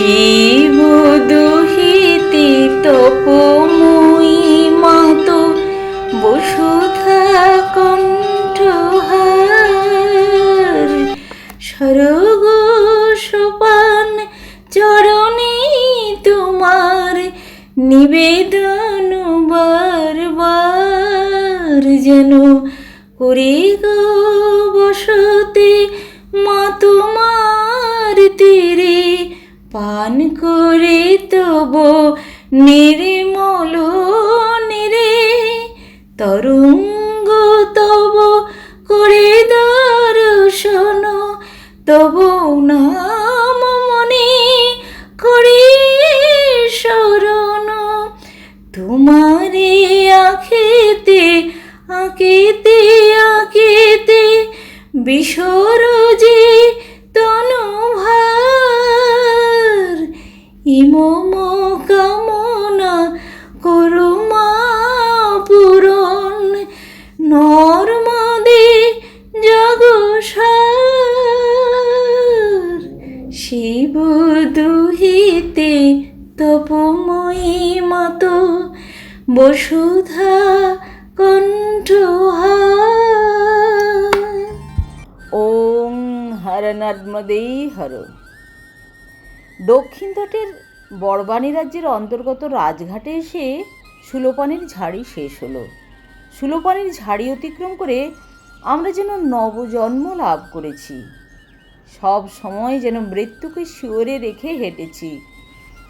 শিব নির্মল নিরে তরঙ্গ বসুধা কণ্ঠহার ওং হর নর্মদেই হর। দক্ষিণ তটের বড়বাণী রাজ্যের অন্তর্গত রাজঘাটে এসে সুলোপানির ঝাড়ি শেষ হলো। সুলোপানির ঝাড়ি অতিক্রম করে আমরা যেন নবজন্ম লাভ করেছি। সব সময় যেন মৃত্যুকে শিওরে রেখে হেঁটেছি।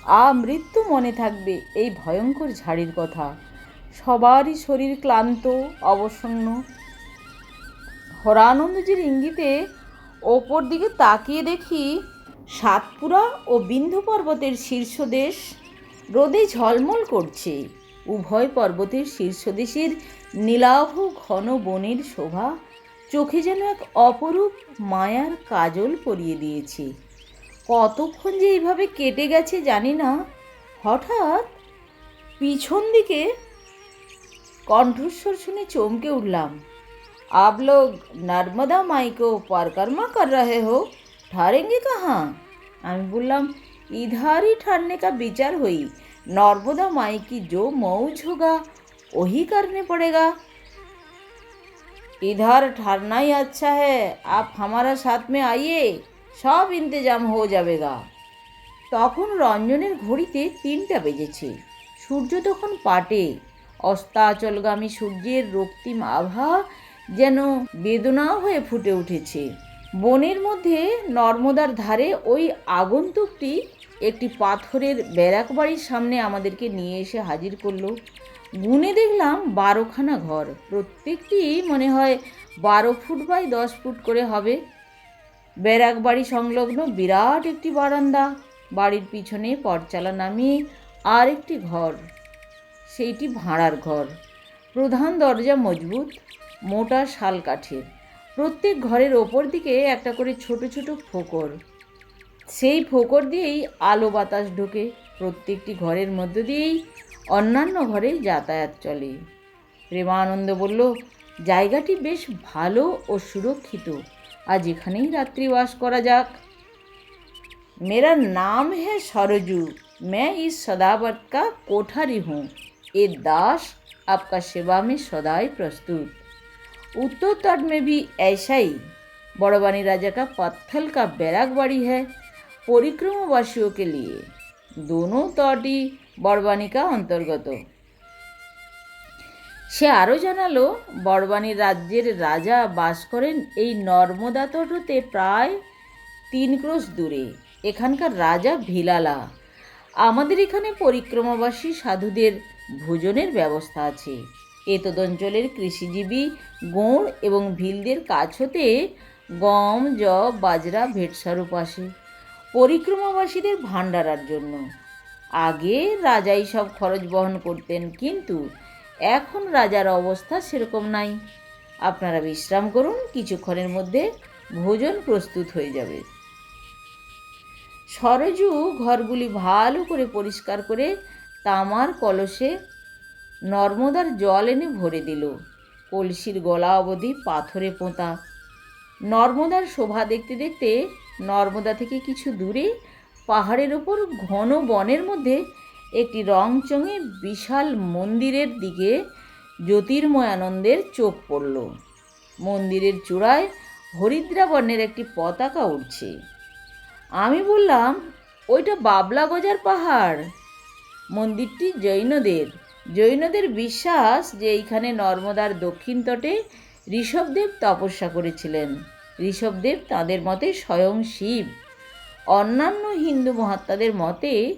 আ মৃত্যু মনে থাকবে এই ভয়ঙ্কর ঝাড়ির কথা। সবারই শরীর ক্লান্ত, অবসন্ন। হরানন্দজির ইঙ্গিতে ওপর দিকে তাকিয়ে দেখি সাতপুরা ও বিন্ধু পর্বতের শীর্ষদেশ রোদে ঝলমল করছে। উভয় পর্বতের শীর্ষদেশের নীলাভ ঘন বনের শোভা চোখে যেন এক অপরূপ মায়ার কাজল পরিয়ে দিয়েছে। কতক্ষণ যে এইভাবে কেটে গেছে জানি না হঠাৎ পিছন দিকে কণ্ঠস্বর শুনে চমকে উঠলাম आप लोग नर्मदा माई को परिक्रमा कर रहे हो ठहरेंगे कहाँ আমি বললাম इधर ही ठहरने का विचार हुई नर्मदा माई की जो मौज होगा वही करने पड़ेगा इधर ठहरना ही अच्छा है आप हमारा साथ में आइए সব ইন্তেজাম হয়ে যাবে গা। তখন রঞ্জনের ঘড়িতে তিনটা বেজেছে। সূর্য তখন পাটে। অস্তাচলগামী সূর্যের রক্তিম আভা যেন বেদনাও হয়ে ফুটে উঠেছে। বনের মধ্যে নর্মদার ধারে ওই আগন্তুকটি একটি পাথরের ব্যারাক বাড়ির সামনে আমাদেরকে নিয়ে এসে হাজির করল। গুনে দেখলাম বারোখানা ঘর। প্রত্যেকটি মনে হয় বারো ফুট বাই দশ ফুট করে হবে। ব্যারাক বাড়ি সংলগ্ন বিরাট একটি বারান্দা। বাড়ির পিছনে পরচালা নামিয়ে আর একটি ঘর। সেইটি ভাড়ার ঘর। প্রধান দরজা মজবুত, মোটা শাল কাঠের। প্রত্যেক ঘরের ওপর দিকে একটা করে ছোট ছোট ফোকর। সেই ফোকর দিয়েই আলো বাতাস ঢোকে। প্রত্যেকটি ঘরের মধ্য দিয়েই অন্যান্য ঘরে যাতায়াত চলে। প্রেমানন্দ বলল, জায়গাটি বেশ ভালো ও সুরক্ষিত। আজ এখানেই রাত্রিবাস করা যাক मेरा नाम है सरजू मैं इस सदावर्त का कोठारी हूँ ये दास आपका सेवा में सदाई प्रस्तुत उत्तर तट में भी ऐसा ही बड़वानी राजा का पत्थल का बैराक बाड़ी है परिक्रमावासियों के लिए दोनों तट ही बड़वानी का अंतर्गत সে আরও জানালো বড়বানী রাজ্যের রাজা বাস করেন এই নর্মদা তট হতে প্রায় তিন ক্রোশ দূরে। এখানকার রাজা ভিলালা। আমাদের এখানে পরিক্রমাবাসী সাধুদের ভোজনের ব্যবস্থা আছে। এতদ অঞ্চলের কৃষিজীবী গোঁড় এবং ভিলদের কাছ হতে গম জব বাজরা ভেটসারুপ আসে পরিক্রমাবাসীদের ভাণ্ডারার জন্য। আগে রাজাই সব খরচ বহন করতেন, কিন্তু এখন রাজার অবস্থা সেরকম নাই। আপনারা বিশ্রাম করুন, কিছুক্ষণের মধ্যে ভোজন প্রস্তুত হয়ে যাবে। সরজু ঘরগুলি ভালো করে পরিষ্কার করে তামার কলসে নর্মদার জল এনে ভরে দিল। কলসির গলা অবধি পাথরে পোঁতা। নর্মদার শোভা দেখতে দেখতে নর্মদা থেকে কিছু দূরে পাহাড়ের ওপর ঘন বনের মধ্যে একটি রংচঙে বিশাল মন্দিরের দিকে জ্যোতির্ময় আনন্দের চোখ পড়ল। মন্দিরের চূড়ায় হরিদ্রা বর্ণের একটি পতাকা উঠছে আমি বললাম, ওইটা বাবলা গজার পাহাড়। মন্দিরটি জৈনদের। জৈনদের বিশ্বাস যে এইখানে নর্মদার দক্ষিণ তটে ঋষভদেব তপস্যা করেছিলেন। ঋষভদেব তাদের মতে স্বয়ং শিব। অন্যান্য হিন্দু মহাত্মাদের মতে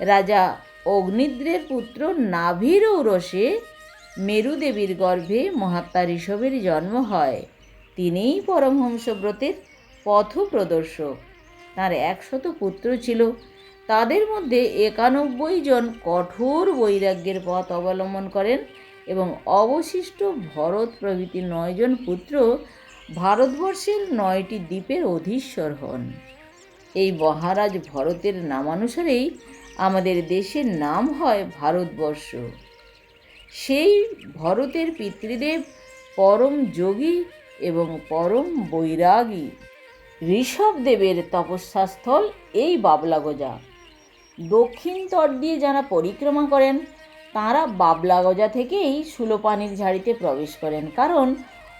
রাজা অগ্নিদ্রের পুত্র নাভির ঔরসে মেরুদেবীর গর্ভে মহাত্মা ঋষভের জন্ম হয়। তিনিই পরমহংসব্রতের পথপ্রদর্শক। তার একশত পুত্র ছিল। তাদের মধ্যে একানব্বই জন কঠোর বৈরাগ্যের পথ অবলম্বন করেন এবং অবশিষ্ট ভরত প্রভৃতি নয়জন পুত্র ভারতবর্ষের নয়টি দ্বীপের অধীশ্বর হন। এই মহারাজ ভরতের নামানুসারেই আমাদের দেশের নাম হয় ভারতবর্ষ। সেই ভরতের পিতৃদেব পরম যোগী এবং পরম বৈরাগী। ঋষভদেবের তপস্যাস্থল এই বাবলাগোজা দক্ষিণ তট দিয়ে যারা পরিক্রমা করেন, তাঁরা বাবলাগজা থেকেই সুলোপানির ঝাড়িতে প্রবেশ করেন। কারণ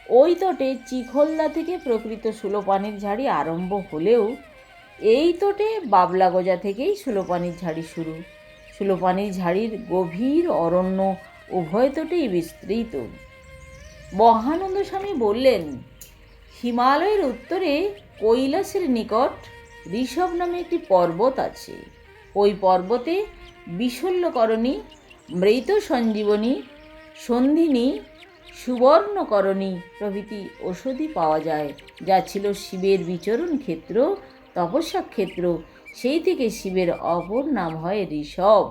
ওই তটে চিখলদা থেকে প্রকৃত সুলোপানির ঝাড়ি আরম্ভ হলেও এই তোটে বাবলা বাবলাগজা থেকেই সুলোপানির ঝাড়ি শুরু। সুলোপানির ঝাড়ির গভীর অরণ্য উভয় তোটেই বিস্তৃত। মহানন্দ স্বামী বললেন, হিমালয়ের উত্তরে কৈলাসের নিকট ঋষভ নামে একটি পর্বত আছে। ওই পর্বতে বিশল্যকরণী মৃত সঞ্জীবনী সন্ধিনী, সুবর্ণকরণী প্রভৃতি ওষুধই পাওয়া যায়, যা ছিল শিবের বিচরণ ক্ষেত্র তপস্যা ক্ষেত্র, সেই থেকে শিবের অপর নাম হয় ঋষভ।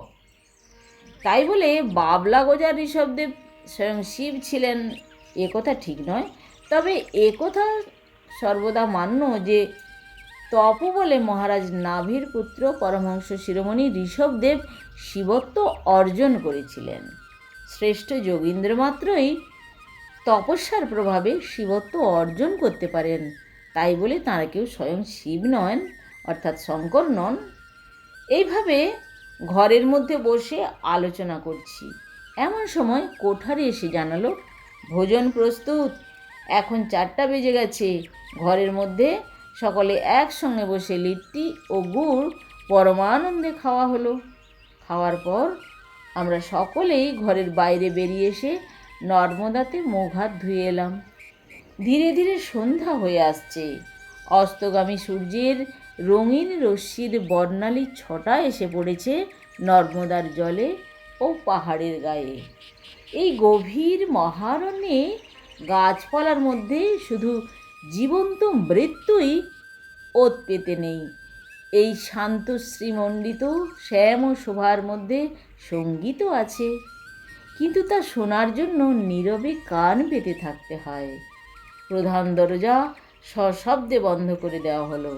তাই বলে বাবলা গোজার ঋষভদেব স্বয়ং শিব ছিলেন, এ কথা ঠিক নয়। তবে এ কথা সর্বদা মান্য যে তপ বলে মহারাজ নাভির পুত্র পরমহংস শিরোমণি ঋষভদেব শিবত্ব অর্জন করেছিলেন। শ্রেষ্ঠ যোগীন্দ্র মাত্রই তপস্যার প্রভাবে শিবত্ব অর্জন করতে পারেন। তাই বলে তাঁরা কেউ স্বয়ং শিব নন, অর্থাৎ শঙ্কর নন। এইভাবে ঘরের মধ্যে বসে আলোচনা করছি। এমন সময় কোঠারে এসে জানালো, ভোজন প্রস্তুত, এখন চারটা বেজে গেছে। ঘরের মধ্যে সকলে একসঙ্গে বসে লিট্টি ও গুড় পরমানন্দে খাওয়া হলো। খাওয়ার পর আমরা সকলেই ঘরের বাইরে বেরিয়ে এসে নর্মদাতে মুখ হাত ধুয়ে এলাম। ধীরে ধীরে সন্ধ্যা হয়ে আসছে। অস্তগামী সূর্যের রঙিন রশ্মির বর্ণালী ছটা এসে পড়েছে নর্মদার জলে ও পাহাড়ের গায়ে। এই গভীর মহারণ্যে গাছপালার মধ্যে শুধু জীবন্ত মৃত্যুই ওত পেতে নেই। এই শান্ত শ্রীমণ্ডিত শ্যাম ও শোভার মধ্যে সঙ্গীতও আছে। কিন্তু তা শোনার জন্য নীরবে কান পেতে থাকতে হয়। প্রধান দরজা সশব্দে বন্ধ করে দেওয়া হলো।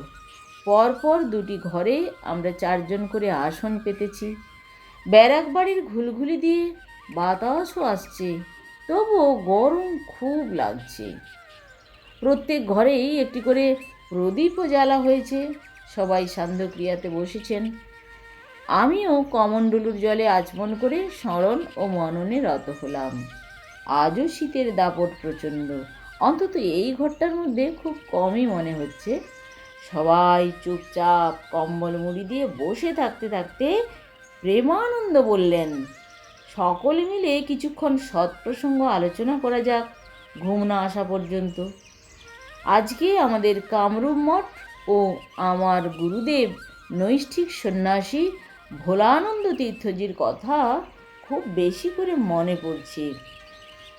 পরপর দুটি ঘরে আমরা চারজন করে আসন পেতেছি। ব্যারাক বাড়ির ঘুলঘুলি দিয়ে বাতাসও আসছে, তবুও গরম খুব লাগছে। প্রত্যেক ঘরেই একটি করে প্রদীপও জ্বালা হয়েছে, সবাই সান্ধ্যক্রিয়াতে বসেছেন। আমিও কমণ্ডলুর জলে আচমন করে স্মরণ ও মননে রত হলাম। আজও শীতের দাপট প্রচণ্ড। অন্তত এই ঘরটার মধ্যে খুব কমই মনে হচ্ছে। সবাই চুপচাপ কম্বল মুড়ি দিয়ে বসে থাকতে থাকতে প্রেমানন্দ বললেন, সকলে মিলে কিছুক্ষণ সৎপ্রসঙ্গ আলোচনা করা যাক, ঘুম না আসা পর্যন্ত। আজকে আমাদের কামরূপ মঠ ও আমার গুরুদেব নৈষ্ঠিক সন্ন্যাসী ভোলানন্দ তীর্থজির কথা খুব বেশি করে মনে পড়ছে।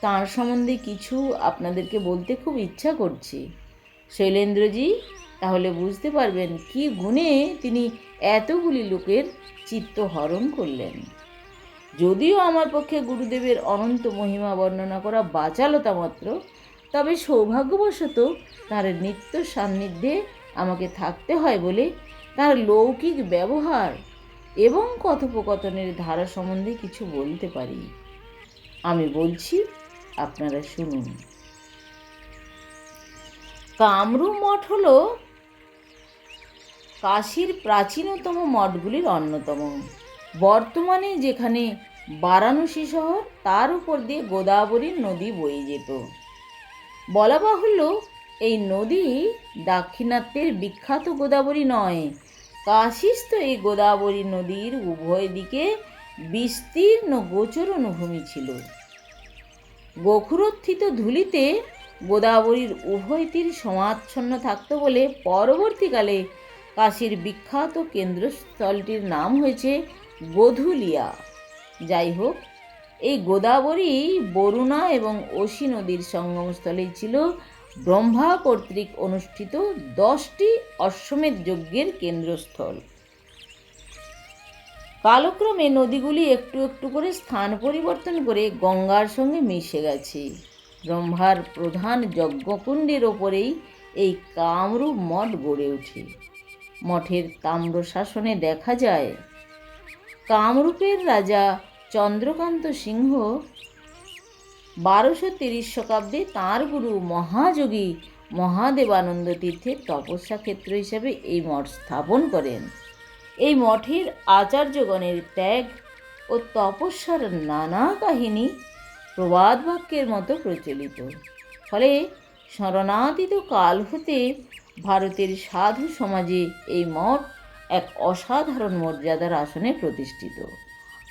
তার সম্বন্ধে কিছু আপনাদেরকে বলতে খুব ইচ্ছা করছে। শৈলেন্দ্রজি, তাহলে বুঝতে পারবেন কি গুণে তিনি এতগুলি লোকের চিত্ত হরণ করলেন। যদিও আমার পক্ষে গুরুদেবের অনন্ত মহিমা বর্ণনা করা বাচালতা মাত্র, তবে সৌভাগ্যবশত তার নিত্য সান্নিধ্যে আমাকে থাকতে হয় বলে তার লৌকিক ব্যবহার এবং কথোপকথনের ধারা সম্বন্ধে কিছু বলতে পারি। আমি বলছি আপনারা শুনুন। কামরূপ মঠ হলো কাশীর প্রাচীনতম মঠগুলির অন্যতম। বর্তমানে যেখানে বারাণসী শহর, তার উপর দিয়ে গোদাবরী নদী বয়ে যেত। বলা বাহুল্য, এই নদী দাক্ষিণাত্যের বিখ্যাত গোদাবরী নয়। কাশিস্থ এই গোদাবরী নদীর উভয় দিকে বিস্তীর্ণ গোচরণ ভূমি ছিল। গোখুরোত্থিত ধুলিতে গোদাবরীর উভয় তীর সমাচ্ছন্ন থাকত বলে পরবর্তীকালে কাশীর বিখ্যাত কেন্দ্রস্থলটির নাম হয়েছে গোধুলিয়া। যাই হোক, এই গোদাবরী বরুণা এবং অসি নদীর সঙ্গমস্থলেই ছিল। ব্রহ্মা কর্তৃক অনুষ্ঠিত দশটি অশ্বমেধ যজ্ঞের কেন্দ্রস্থল। কালক্রমে নদীগুলি একটু একটু করে স্থান পরিবর্তন করে গঙ্গার সঙ্গে মিশে গেছে। ব্রহ্মার প্রধান যজ্ঞকুণ্ডের ওপরেই এই কামরূপ মঠ গড়ে ওঠে। মঠের তাম্র শাসনে দেখা যায়, কামরূপের রাজা চন্দ্রকান্ত সিংহ বারোশো তিরিশ শতাব্দে তাঁর গুরু মহাযোগী মহাদেবানন্দ তীর্থের তপস্যা ক্ষেত্র হিসেবে এই মঠ স্থাপন করেন। এই মঠের আচার্যগণের ত্যাগ ও তপস্যার নানা কাহিনী প্রবাদ বাক্যের মতো প্রচলিত। ফলে শরণাতীত কাল হতে ভারতের সাধু সমাজে এই মঠ এক অসাধারণ মর্যাদার আসনে প্রতিষ্ঠিত।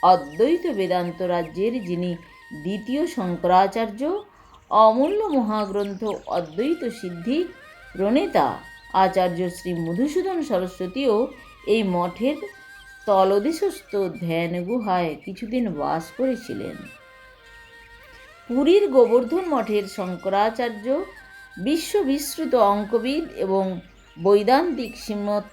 অদ্বৈত বেদান্ত রাজ্যের যিনি দ্বিতীয় শঙ্করাচার্য, অমূল্য মহাগ্রন্থ অদ্বৈত সিদ্ধি প্রণেতা আচার্য শ্রী মধুসূদন সরস্বতীও এই মঠের তলদেশস্থ ধ্যান গুহায় কিছুদিন বাস করেছিলেন। পুরীর গোবর্ধন মঠের শঙ্করাচার্য বিশ্ববিশ্রুত অঙ্কবিদ এবং বৈদান্তিক শ্রীমৎ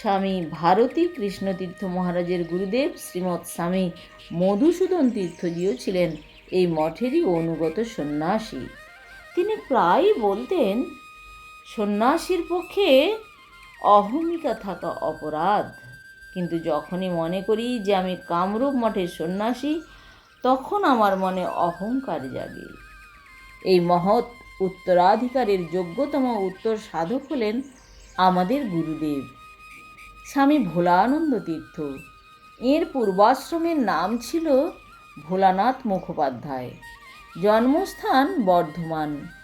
স্বামী ভারতী কৃষ্ণতীর্থ মহারাজের গুরুদেব শ্রীমৎ স্বামী মধুসূদন তীর্থজিও ছিলেন এই মঠেরই অনুগত সন্ন্যাসী। তিনি প্রায়ই বলতেন সন্ন্যাসীর পক্ষে অহমিকা থাকা অপরাধ। কিন্তু যখনই মনে করি যে আমি কামরূপ মঠের সন্ন্যাসী, তখন আমার মনে অহংকার জাগে। এই মহৎ উত্তরাধিকারের যোগ্যতম উত্তর সাধক হলেন আমাদের গুরুদেব, স্বামী ভোলানন্দ তীর্থ। এর পূর্বাশ্রমের নাম ছিল ভোলানাথ মুখোপাধ্যায়। জন্মস্থান বর্ধমান।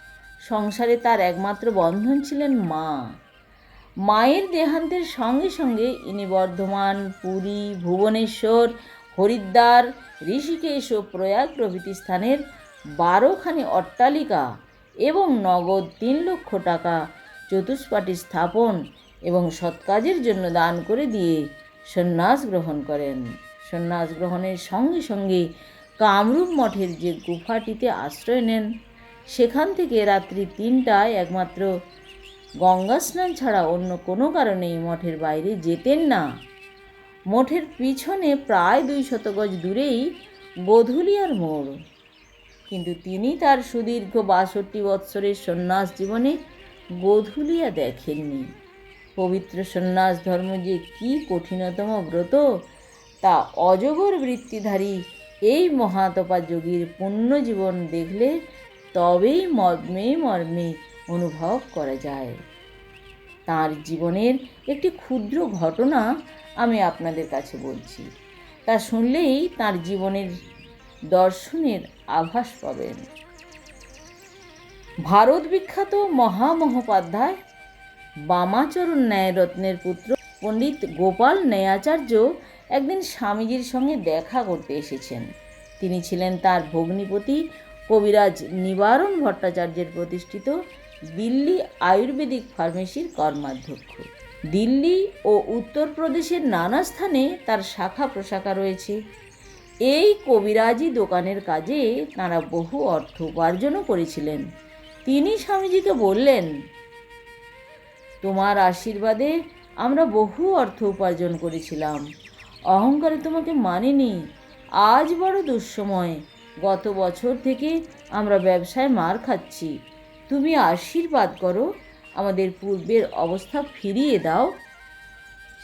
সংসারে তার একমাত্র বন্ধন ছিলেন মা। মায়ের দেহান্তের সঙ্গে সঙ্গে ইনি বর্ধমান, পুরী, ভুবনেশ্বর, হরিদ্বার, ঋষিকেশ ও প্রয়াগ প্রভৃতি স্থানের বারোখানি অট্টালিকা এবং নগদ তিন লক্ষ টাকা চতুষ্পাটি স্থাপন এবং সৎকাজের জন্য দান করে দিয়ে সন্ন্যাস গ্রহণ করেন। সন্ন্যাস গ্রহণের সঙ্গে সঙ্গে কামরূপ মঠের যে গুফাটিতে আশ্রয় নেন সেখান থেকে রাত্রি তিনটায় একমাত্র গঙ্গা স্নান ছাড়া অন্য কোনো কারণেই মঠের বাইরে যেতেন না। মঠের পিছনে প্রায় দুই শত গজ দূরেই গোধুলিয়ার মোড়। কিন্তু তিনি তার সুদীর্ঘ বাষট্টি বৎসরের সন্ন্যাস জীবনে গোধুলিয়া দেখেননি। পবিত্র সন্ন্যাস ধর্ম যে কী কঠিনতম ব্রত, তা অজগর বৃত্তিধারী এই মহাতপা যোগীর পুণ্য জীবন দেখলে তবেই মর্মে মর্মে অনুভব করা যায়। তার জীবনের একটি ক্ষুদ্র ঘটনা আমি আপনাদের কাছে বলছি। তা শুনলেই তার জীবনের দর্শনের আভাস পাবেন। ভারত বিখ্যাত মহামহোপাধ্যায়, বামাচরণ ন্যায়রত্নের পুত্র পণ্ডিত গোপাল ন্যায়াচার্য একদিন স্বামীজির সঙ্গে দেখা করতে এসেছেন। তিনি ছিলেন তার ভগ্নিপতি কবিরাজ নিবারণ ভট্টাচার্যের প্রতিষ্ঠিত দিল্লি আয়ুর্বেদিক ফার্মেসির কর্মাধ্যক্ষ। দিল্লি ও উত্তরপ্রদেশের নানা স্থানে তার শাখা প্রশাখা রয়েছে। এই কবিরাজি দোকানের কাজে তাঁরা বহু অর্থ উপার্জনও করেছিলেন। তিনি স্বামীজিকে বললেন, তোমার আশীর্বাদে আমরা বহু অর্থ উপার্জন করেছিলাম। অহংকারে তোমাকে মানিনি। আজ বড় দুঃসময়। গত বছর থেকে আমরা ব্যবসায় মার খাচ্ছি। তুমি আশীর্বাদ করো, আমাদের পূর্বের অবস্থা ফিরিয়ে দাও।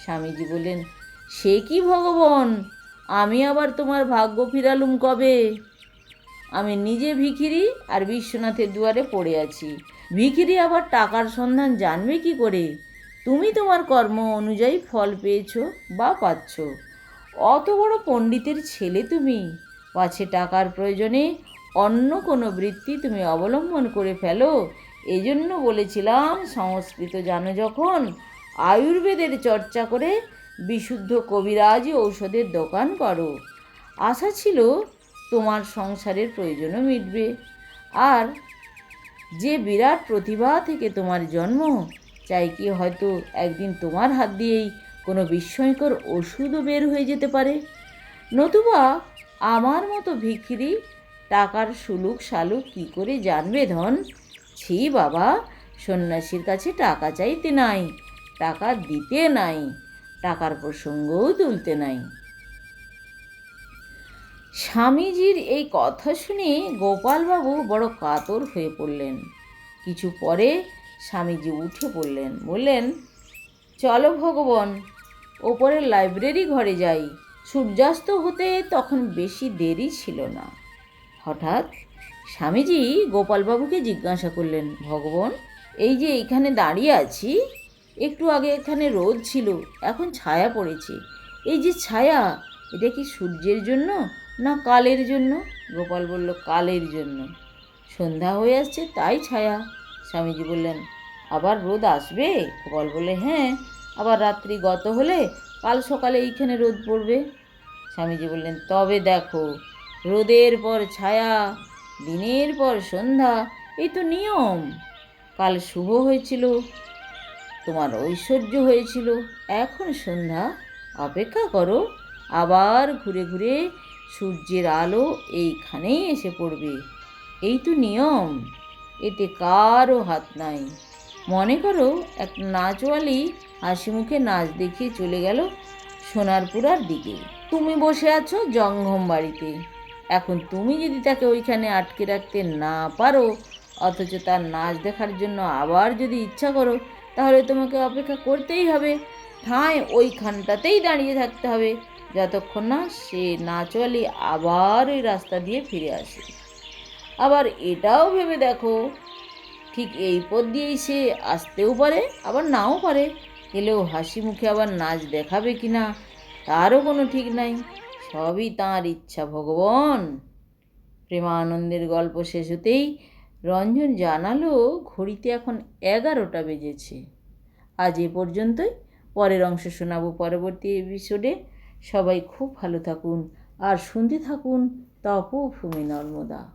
স্বামীজি বললেন, সে কি ভগবান? আমি আবার তোমার ভাগ্য ফিরালুম কবে? আমি নিজে ভিখিরি আর বিশ্বনাথের দুয়ারে পড়ে আছি। ভিখিরি আবার টাকার সন্ধান জানবে কি করে? তুমি তোমার কর্ম অনুযায়ী ফল পেয়েছ বা পাচ্ছ। অত বড় পণ্ডিতের ছেলে তুমি। পাছে টাকার প্রয়োজনে অন্য কোনো বৃত্তি তুমি অবলম্বন করে ফেলো। এজন্য বলেছিলাম, সংস্কৃত জানো যখন? আয়ুর্বেদের চর্চা করে বিশুদ্ধ কবিরাজি ঔষধের দোকান করো। আশা ছিল তোমার সংসারের প্রয়োজনও মিটবে। আর যে বিরাট প্রতিভা থেকে তোমার জন্ম, চাই কি হয়তো একদিন তোমার হাত দিয়েই কোনো বিস্ময়কর ওষুধও বের হয়ে যেতে পারে। নতুবা আমার মতো ভিখিরি টাকার সুলুক শালুক কী করে জানবে ধন? ছি বাবা, সন্ন্যাসীর কাছে টাকা চাইতে নাই, টাকা দিতে নাই, টাকার প্রসঙ্গও তুলতে নাই। স্বামীজির এই কথা শুনে গোপালবাবু বড় কাতর হয়ে পড়লেন। কিছু পরে স্বামীজি উঠে পড়লেন, বললেন, চলো ভগবান, ওপরের লাইব্রেরি ঘরে যাই। সূর্যাস্ত হতে তখন বেশি দেরি ছিল না। হঠাৎ স্বামীজি গোপালবাবুকে জিজ্ঞাসা করলেন, ভগবান, এই যে এখানে দাঁড়িয়ে আছি, একটু আগে এখানে রোদ ছিল, এখন ছায়া পড়েছে। এই যে ছায়া, এটা কি সূর্যের জন্য না কালের জন্য? গোপাল বলল, কালের জন্য। সন্ধ্যা হয়ে আসছে, তাই ছায়া। স্বামীজি বললেন, আবার রোদ আসবে? গোপাল বললে হ্যাঁ আবার রাত্রি গত হলে কাল সকালে এইখানে রোদ পড়বে? স্বামীজি বললেন, তবে দেখো, রোদের পর ছায়া, দিনের পর সন্ধ্যা, এই তো নিয়ম। কাল শুভ হয়েছিল, তোমার ঐশ্বর্য হয়েছিল, এখন সন্ধ্যা, অপেক্ষা করো, আবার ঘুরে ঘুরে সূর্যের আলো এইখানেই এসে পড়বে। এই তো নিয়ম, এতে কারও হাত নাই। মনে করো, এক নাচওয়ালি হাসি মুখে নাচ দেখিয়ে চলে গেল সোনারপুরার দিকে। তুমি বসে আছো জঙ্গম বাড়িতে। এখন তুমি যদি তাকে ওইখানে আটকে রাখতে না পারো, অথচ তার নাচ দেখার জন্য আবার যদি ইচ্ছা করো, তাহলে তোমাকে অপেক্ষা করতেই হবে। ঠাঁই ওইখানটাতেই দাঁড়িয়ে থাকতে হবে। যতক্ষণ না সে নাচওয়ালি আবার ওই রাস্তা দিয়ে ফিরে আসে। আবার এটাও ভেবে দেখো, ঠিক এই পথ দিয়েই সে আসতেও পারে, আবার নাও পারে। এলেও হাসি মুখে আবার নাচ দেখাবে কি না তারও কোনো ঠিক নাই। সবই তাঁর ইচ্ছা, ভগবান। প্রেমানন্দের গল্প শেষ হতেই রঞ্জন জানালো, ঘড়িতে এখন এগারোটা বেজেছে। আজ এ পর্যন্তই। পরের অংশ শোনাবো পরবর্তী এপিসোডে সবাই খুব ভালো থাকুন আর শুনতে থাকুন তপভূমি নর্মদা।